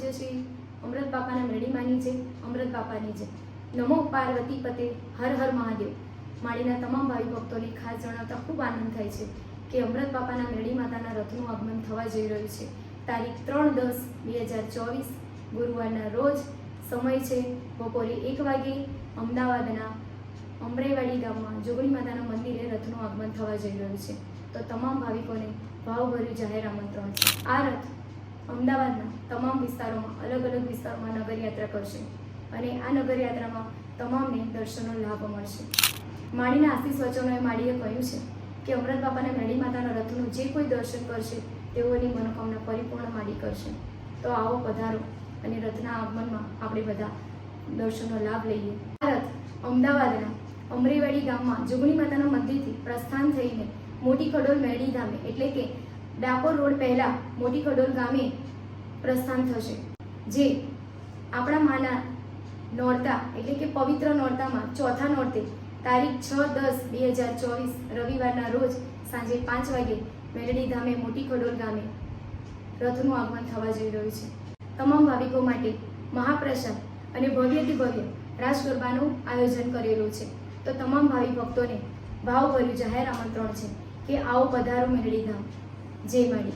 પૂજ્ય શ્રી અમૃત બાપાના મરડીમાની છે અમૃત બાપાની છે નમો પાર્વતી પતે, હર હર મહાદેવ. માળીના તમામ ભાઈ ભક્તોને ખાસ જણાવતા ખૂબ આનંદ થાય છે કે અમૃત બાપાના મેળી માતાના રથનું આગમન થવા જઈ રહ્યું છે. તારીખ ત્રણ દસ બે હજાર ચોવીસ, ગુરુવારના રોજ સમય છે બપોરે એક વાગે અમદાવાદના અમરેવાડી ગામમાં જોગણી માતાના મંદિરે રથનું આગમન થવા જઈ રહ્યું છે. તો તમામ ભાવિકોને ભાવભર્યું જાહેર આમંત્રણ છે. આ રથ અમદાવાદના તમામ વિસ્તારોમાં, અલગ અલગ વિસ્તારોમાં નગરયાત્રા કરશે અને આ નગરયાત્રામાં તમામને દર્શનનો લાભ મળશે. માળીના આશીષ વચનોએ માળીએ કહ્યું છે કે અમૃત બાપાના મેળી માતાના રથનું જે કોઈ દર્શન કરશે તેઓની મનોકામના પરિપૂર્ણ માડી કરશે. તો આવો પધારો અને રથના આગમનમાં આપણે બધા દર્શનનો લાભ લઈએ. રથ અમદાવાદના અમરેવાડી ગામમાં જોગણી માતાના મંદિરથી પ્રસ્થાન થઈને મોટી ખડોલ મેળી ધામે, એટલે કે ડાકોર રોડ પહેલા મોટી ખડોલ ગામે પ્રસ્થાન થશે, જે આપણા માના નોરતા, એટલે કે પવિત્ર નોરતામાં ચોથા નોરતે તારીખ છ દસ બે હજાર ચોવીસ રવિવારના રોજ સાંજે પાંચ વાગે મેલડી ધામે મોટી ખડોલ ગામે રથનું આગમન થવા જઈ રહ્યું છે. તમામ ભાવિકો માટે મહાપ્રસાદ અને ભવ્યથી ભવ્ય રાસ ગરબાનું આયોજન કરેલું છે. તો તમામ ભાવિ ભક્તોને ભાવભર્યું જાહેર આમંત્રણ છે કે આવો પધારો મેલડી ધામ. જય માડી.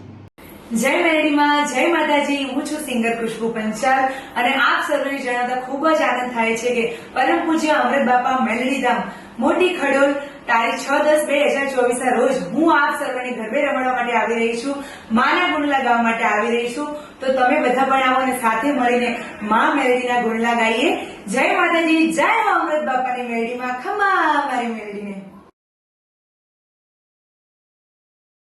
જય મેરડીમાં, જય માતાજી. હું છું સિંગર ખુશ્બુ પંચાલ અને આપ સર્વને જણાવતા ખૂબ જ આનંદ થાય છે કે પરમ પૂજ્ય અમૃત બાપા મેલડીધામ મોટી ખડોલ, તારીખ છ દસ બે હજાર ચોવીસ ના રોજ હું આપ સર્વને ગરબે રમવા માટે આવી રહી છું, માના ગુણલા ગાવા માટે આવી રહી છું. તો તમે બધા પણ આવો અને સાથે મળીને મા મેલડીના ગુણલા ગાઈએ. જય માતાજી, જય અમૃત બાપાની મેલડીમાં. ખમા, મારી મેલડીને.